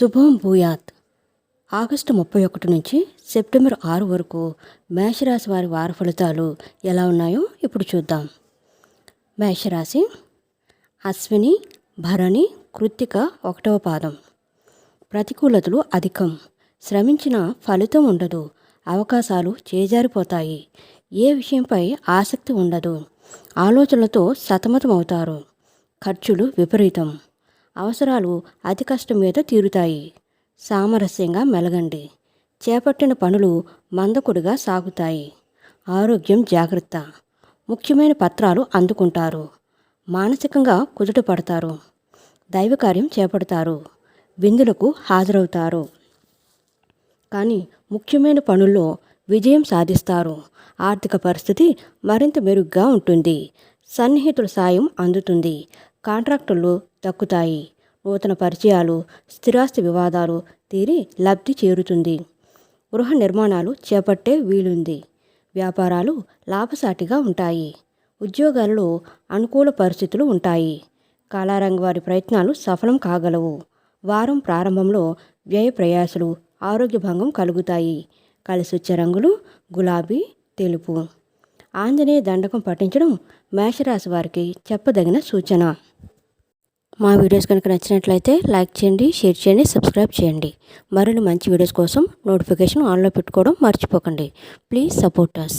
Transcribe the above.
శుభం భూయాత్. ఆగస్టు ముప్పై ఒకటి నుంచి సెప్టెంబర్ ఆరు వరకు మేషరాశి వారి వార ఫలితాలు ఎలా ఉన్నాయో ఇప్పుడు చూద్దాం. మేషరాశి అశ్విని భరణి కృత్తిక ఒకటవ పాదం. ప్రతికూలతలు అధికం. శ్రమించిన ఫలితం ఉండదు. అవకాశాలు చేజారిపోతాయి. ఏ విషయంపై ఆసక్తి ఉండదు. ఆలోచనలతో సతమతమవుతారు. ఖర్చులు విపరీతం. అవసరాలు అతి కష్టం మీద తీరుతాయి. సామరస్యంగా మెలగండి. చేపట్టిన పనులు మందకుడిగా సాగుతాయి. ఆరోగ్యం జాగ్రత్త. ముఖ్యమైన పత్రాలు అందుకుంటారు. మానసికంగా కుదుటపడతారు. దైవకార్యం చేపడతారు. విందులకు హాజరవుతారు. కానీ ముఖ్యమైన పనుల్లో విజయం సాధిస్తారు. ఆర్థిక పరిస్థితి మరింత మెరుగ్గా ఉంటుంది. సన్నిహితుల సాయం అందుతుంది. కాంట్రాక్టులు దక్కుతాయి. నూతన పరిచయాలు స్థిరాస్తి వివాదాలు తీరి లబ్ధి చేరుతుంది. గృహ నిర్మాణాలు చేపట్టే వీలుంది. వ్యాపారాలు లాభసాటిగా ఉంటాయి. ఉద్యోగాలలో అనుకూల పరిస్థితులు ఉంటాయి. కళారంగ వారి ప్రయత్నాలు సఫలం కాగలవు. వారం ప్రారంభంలో వ్యయ ప్రయాసలు ఆరోగ్య భంగం కలుగుతాయి. కలిసి వచ్చే రంగులు గులాబీ తెలుపు. ఆంజనేయ దండకం పఠించడం మేషరాశి వారికి చెప్పదగిన సూచన. మా వీడియోస్ కనుక నచ్చినట్లయితే లైక్ చేయండి షేర్ చేయండి సబ్స్క్రైబ్ చేయండి. మరిన్ని మంచి వీడియోస్ కోసం నోటిఫికేషన్ ఆన్లో పెట్టుకోవడం మర్చిపోకండి. Please support us